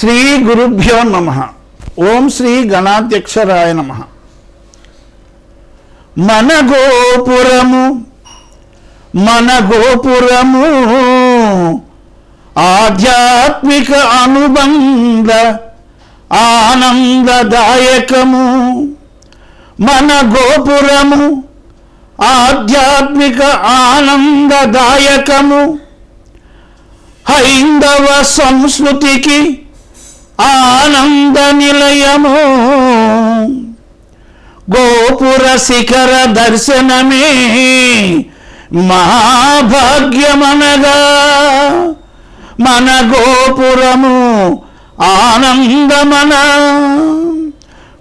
శ్రీ గురుభ్యో నమ. ఓం శ్రీ గణాధ్యక్షరాయ నమ. మన గోపురము మన గోపురము ఆధ్యాత్మిక అనుబంధ ఆనందదాయకము. మన గోపురము ఆధ్యాత్మిక ఆనందదాయకము. హైందవ సంస్కృతికి ఆనంద నిలయము. గోపుర శిఖర దర్శనమే మహాభాగ్యమనగా. మన గోపురము ఆనందమన.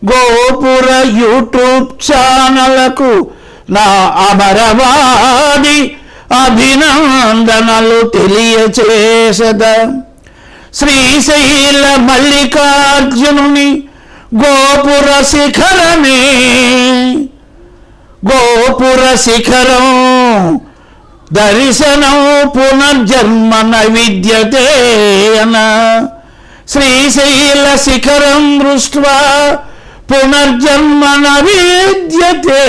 గోపుర యూట్యూబ్ ఛానలకు నా అమరవాది అభినందనలు తెలియచేసదా. శ్రీశైల మల్లికార్జునుని గోపుర శిఖరమే. గోపుర శిఖరం దర్శనం పునర్జన్మన విద్యతే అన శ్రీశైల శిఖరం దృష్ట్వా పునర్జన్మన విద్యతే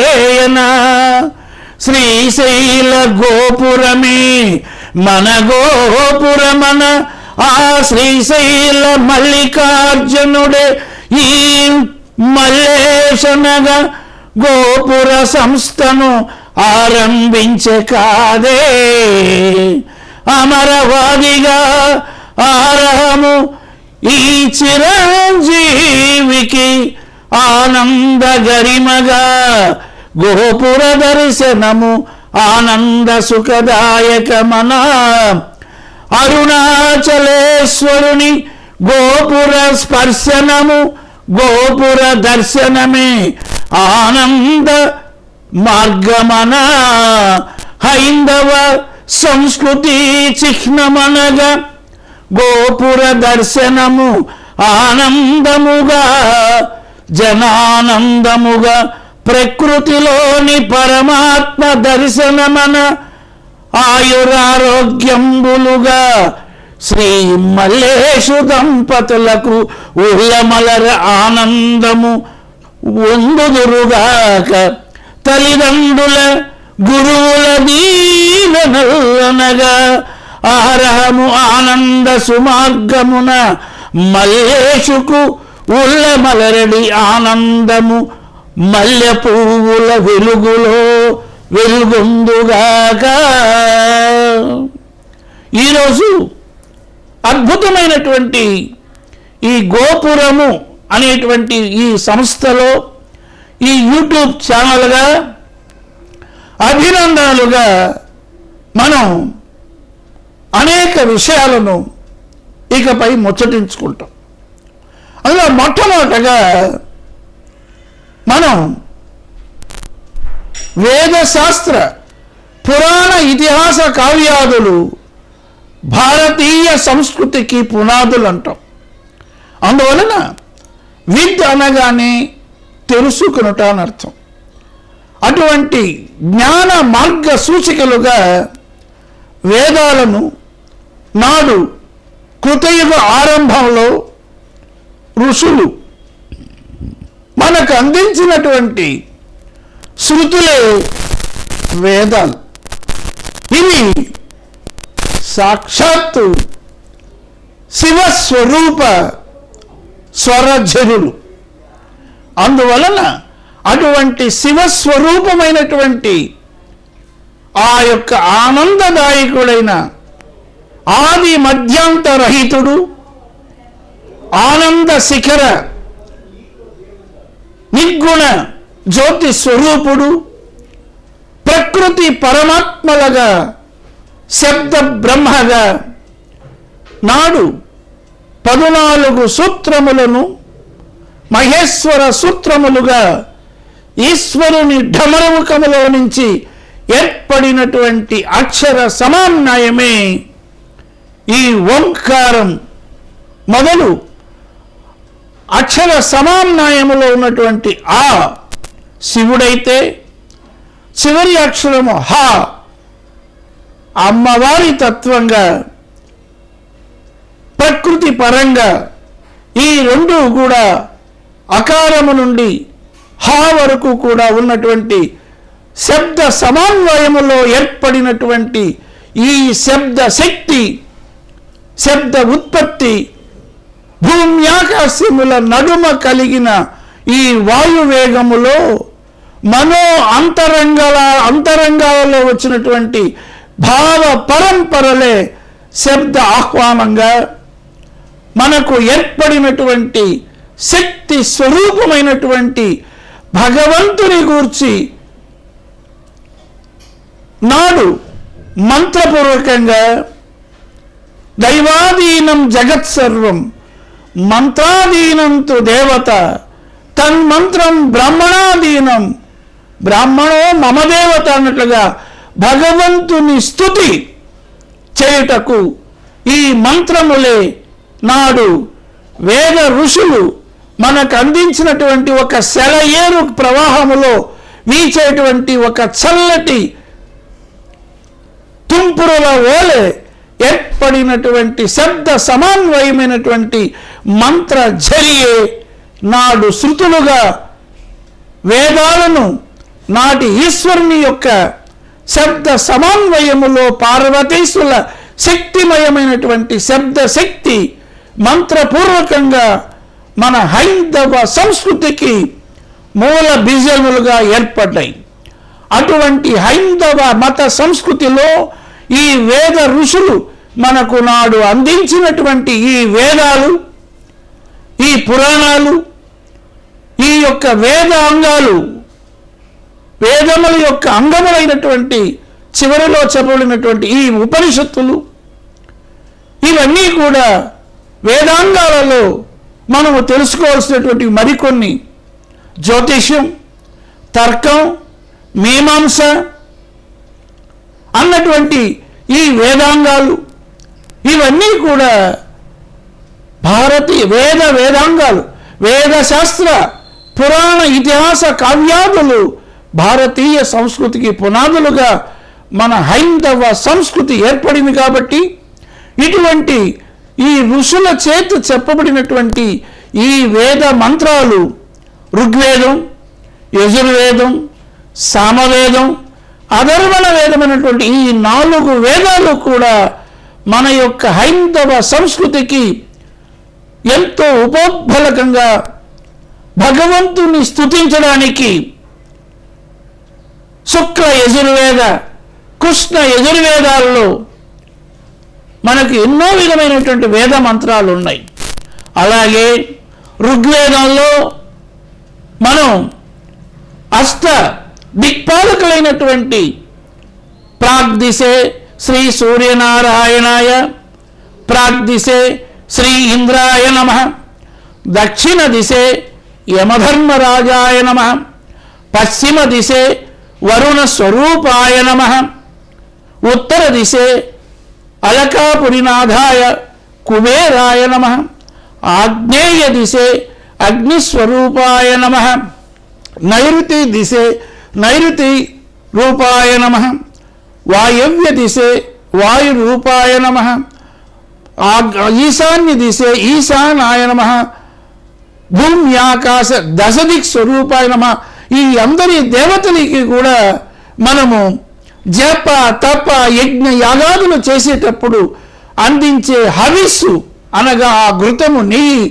అన శ్రీశైల గోపురమే మన గోపురమన ఆ శ్రీశైల మల్లికార్జునుడే ఈ మల్లేశనగా గోపుర సంస్థను ఆరంభించే కాదే. అమరవాదిగా ఆరహము ఈ చిరంజీవికి ఆనంద గరిమగా గోపుర దర్శనము ఆనంద సుఖదాయకమనా. అరుణాచలేశ్వరుని గోపుర స్పర్శనము గోపుర దర్శనమే ఆనంద మార్గమన. హైందవ సంస్కృతి చిహ్నమనగా గోపుర దర్శనము ఆనందముగా జనానందముగా ప్రకృతిలోని పరమాత్మ దర్శనమన. ఆయురారోగ్యంబులుగా శ్రీ మల్లేషు దంపతులకు ఉల్లమలర ఆనందము ఉండుదురుగాక. తల్లిదండ్రుల గురువుల దీవెనల్లనగా ఆరహము ఆనంద సుమార్గమున మల్లేషుకు ఉల్లమలరడి ఆనందము మల్లె పువ్వుల వెలుగులో వెలుగొందుగాక. ఈరోజు అద్భుతమైనటువంటి ఈ గోపురము అనేటువంటి ఈ సంస్థలో ఈ యూట్యూబ్ ఛానల్గా అభినందనలుగా మనం అనేక విషయాలను ఇకపై ముచ్చటించుకుంటాం. అందులో మొట్టమొదటగా మనం వేదశాస్త్ర పురాణ ఇతిహాస కావ్యాదులు భారతీయ సంస్కృతికి పునాదులు అంటాం అందువలన విద్ అనగానే తెలుసుకునుట అని అర్థం. అటువంటి జ్ఞాన మార్గ సూచికలుగా వేదాలను నాడు కృతయుగ ఆరంభంలో ఋషులు మనకు అందించినటువంటి శృతులే వేదాలు. ఇవి సాక్షాత్తు శివస్వరూప స్వరజనులు. అందువలన అటువంటి శివస్వరూపమైనటువంటి ఆ యొక్క ఆనందదాయకుడైన ఆది మధ్యాంతరహితుడు ఆనంద శిఖర నిర్గుణ జ్యోతి స్వరూపుడు ప్రకృతి పరమాత్మలుగా శబ్ద బ్రహ్మగా నాడు పదునాలుగు సూత్రములను మహేశ్వర సూత్రములుగా ఈశ్వరుని ఢమరముఖములో నుంచి ఏర్పడినటువంటి అక్షర సమాన్యాయమే ఈ ఓంకారం మొదలు అక్షర సమాన్యాయములో ఉన్నటువంటి ఆ శివుడైతే చివరి అక్షరము హ. అమ్మవారి తత్వంగా ప్రకృతి పరంగా ఈ రెండు కూడా అకారము నుండి హా వరకు కూడా ఉన్నటువంటి శబ్ద సమన్వయములో ఏర్పడినటువంటి ఈ శబ్ద శక్తి శబ్ద ఉత్పత్తి భూమ్యాకాశముల నడుమ కలిగిన ఈ వాయువేగములో మనో అంతరంగాల అంతరంగాలలో వచ్చినటువంటి భావ పరంపరలే శబ్ద ఆహ్వానంగా మనకు ఏర్పడినటువంటి శక్తి స్వరూపమైనటువంటి భగవంతుని గూర్చి నాడు మంత్రపూర్వకంగా దైవాధీనం జగత్ సర్వం మంత్రాధీనంతో దేవత తన్మంత్రం బ్రాహ్మణాధీనం బ్రాహ్మణో మమదేవత అన్నట్లుగా భగవంతుని స్థుతి చేయుటకు ఈ మంత్రములే నాడు వేద ఋషులు మనకు అందించినటువంటి ఒక సెలయేరు ప్రవాహములో వీచేటువంటి ఒక చల్లటి తుంపురుల ఓలే ఏర్పడినటువంటి శబ్ద సమాన్వయమైనటువంటి మంత్ర జరియే నాడు శృతులుగా వేదాలను నాటి ఈశ్వరుని యొక్క శబ్ద సమన్వయములో పార్వతీశుల శక్తిమయమైనటువంటి శబ్ద శక్తి మంత్రపూర్వకంగా మన హైందవ సంస్కృతికి మూల బీజములుగా ఏర్పడ్డాయి. అటువంటి హైందవ మత సంస్కృతిలో ఈ వేద ఋషులు మనకు నాడు అందించినటువంటి ఈ వేదాలు ఈ పురాణాలు ఈ యొక్క వేద అంగాలు వేదముల యొక్క అంగములైనటువంటి చివరిలో చెప్పబడినటువంటి ఈ ఉపనిషత్తులు ఇవన్నీ కూడా వేదాంగాలలో మనము తెలుసుకోవాల్సినటువంటి మరికొన్ని జ్యోతిష్యం తర్కం మీమాంస అన్నటువంటి ఈ వేదాంగాలు ఇవన్నీ కూడా భారతీయ వేద వేదాంగాలు వేద శాస్త్ర పురాణ ఇతిహాస కావ్యాదులు భారతీయ సంస్కృతికి పునాదులుగా మన హైందవ సంస్కృతి ఏర్పడింది కాబట్టి ఇటువంటి ఈ ఋషుల చేత చెప్పబడినటువంటి ఈ వేద మంత్రాలు ఋగ్వేదం యజుర్వేదం సామవేదం అధర్వణ వేదమైనటువంటి ఈ నాలుగు వేదాలు కూడా మన యొక్క హైందవ సంస్కృతికి ఎంతో ఉపోద్బలకంగా భగవంతుని స్తుతించడానికి శుక్ల యజుర్వేద కృష్ణ యజుర్వేదాల్లో మనకు ఎన్నో విధమైనటువంటి వేద మంత్రాలు ఉన్నాయి. అలాగే ఋగ్వేదంలో మనం అష్ట దిక్పాలకులైనటువంటి ప్రాగ్దిశే శ్రీ సూర్యనారాయణాయ ప్రాగ్దిశే శ్రీ ఇంద్రాయ నమ దక్షిణ దిశే యమధర్మరాజాయ నమ పశ్చిమ దిశే వరుణ స్వరూపాయ నమ ఉత్తర దిశే అలకాపురినాథాయ కుబేరాయ నమ ఆగ్నేయ దిశే అగ్నిస్వరూపాయ నమ నైరుతి దిశే నైరుతి రూపాయ నమ వాయవ్య దిశే వాయురూపాయ నమ ఈశాన్య దిశే ఈశానాయ నమ భూమ్యాకాశ దశదిక్ స్వరూపాయ నమ ఈ అందరి దేవతలకి కూడా మనము జప తప యజ్ఞ యాగాదులు చేసేటప్పుడు అందించే హవిస్సు అనగా ఆ ఘృతము నెయ్యి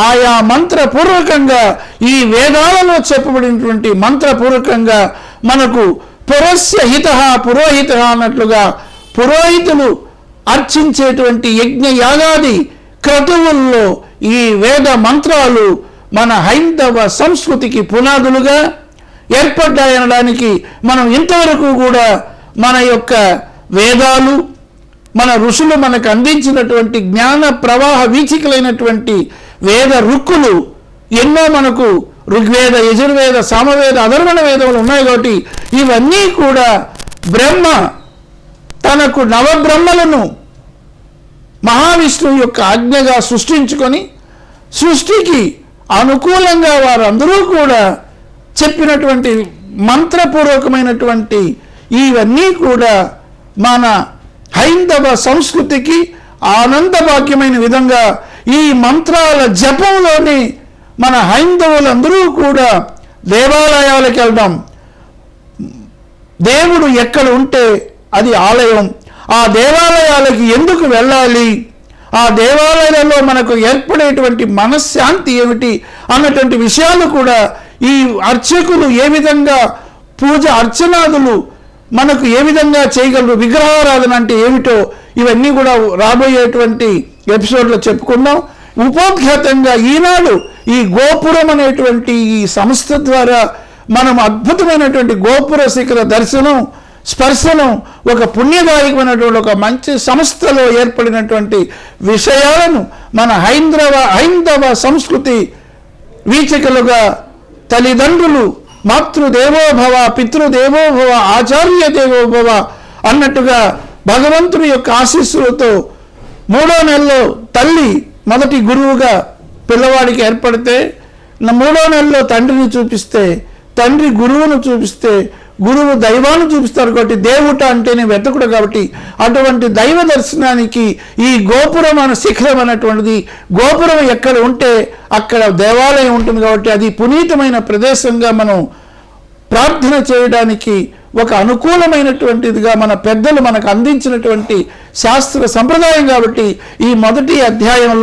ఆయా మంత్రపూర్వకంగా ఈ వేదాలలో చెప్పబడినటువంటి మంత్రపూర్వకంగా మనకు పురస్య హిత పురోహిత అన్నట్లుగా పురోహితులు అర్చించేటువంటి యజ్ఞ యాగాది క్రతువుల్లో ఈ వేద మంత్రాలు మన హైందవ సంస్కృతికి పునాదులుగా ఏర్పడ్డాయనడానికి మనం ఇంతవరకు కూడా మన యొక్క వేదాలు మన ఋషులు మనకు అందించినటువంటి జ్ఞాన ప్రవాహ వీచికలైనటువంటి వేద రుక్కులు ఎన్నో మనకు ఋగ్వేద యజుర్వేద సామవేద అధర్వణ వేదములు ఉన్నాయి కాబట్టి ఇవన్నీ కూడా బ్రహ్మ తనకు నవబ్రహ్మలను మహావిష్ణువు యొక్క ఆజ్ఞగా సృష్టించుకొని సృష్టికి అనుకూలంగా వారందరూ కూడా చెప్పినటువంటి మంత్రపూర్వకమైనటువంటి ఇవన్నీ కూడా మన హైందవ సంస్కృతికి ఆనందభాగ్యమైన విధంగా ఈ మంత్రాల జపంలోని మన హైందవులందరూ కూడా దేవాలయాలకు వెళ్దాం. దేవుడు ఎక్కడ ఉంటే అది ఆలయం. ఆ దేవాలయాలకి ఎందుకు వెళ్ళాలి? ఆ దేవాలయాలలో మనకు ఏర్పడేటువంటి మనశ్శాంతి ఏమిటి? అన్నటువంటి విషయాలు కూడా ఈ అర్చకులు ఏ విధంగా పూజ అర్చనాదులు మనకు ఏ విధంగా చేయగలరు? విగ్రహారాధన అంటే ఏమిటో ఇవన్నీ కూడా రాబోయేటువంటి ఎపిసోడ్లో చెప్పుకుందాం. ఉపోద్ఘాతంగా ఈనాడు ఈ గోపురం అనేటువంటి ఈ సంస్థ ద్వారా మనం అద్భుతమైనటువంటి గోపుర శిఖర దర్శనం స్పర్శనం ఒక పుణ్యదాయకమైనటువంటి ఒక మంచి సంస్థలో ఏర్పడినటువంటి విషయాలను మన హైందవ హైందవ సంస్కృతి వీచికలుగా తల్లిదండ్రులు మాతృదేవోభవ పితృదేవోభవ ఆచార్య దేవోభవ అన్నట్టుగా భగవంతుని యొక్క ఆశీస్సులతో మూడో నెలలో తల్లి మొదటి గురువుగా పిల్లవాడికి ఏర్పడితే మూడో నెలలో తండ్రిని చూపిస్తే తండ్రి గురువును చూపిస్తే గురువు దైవాన్ని చూపిస్తారు కాబట్టి దేవుట అంటేనే వెతకుడు కాబట్టి అటువంటి దైవ దర్శనానికి ఈ గోపురం అనే శిఖరం అనేటువంటిది గోపురం ఎక్కడ ఉంటే అక్కడ దేవాలయం ఉంటుంది కాబట్టి అది పునీతమైన ప్రదేశంగా మనం ప్రార్థన చేయడానికి ఒక అనుకూలమైనటువంటిదిగా మన పెద్దలు మనకు అందించినటువంటి శాస్త్ర సంప్రదాయం కాబట్టి ఈ మొదటి అధ్యాయంలో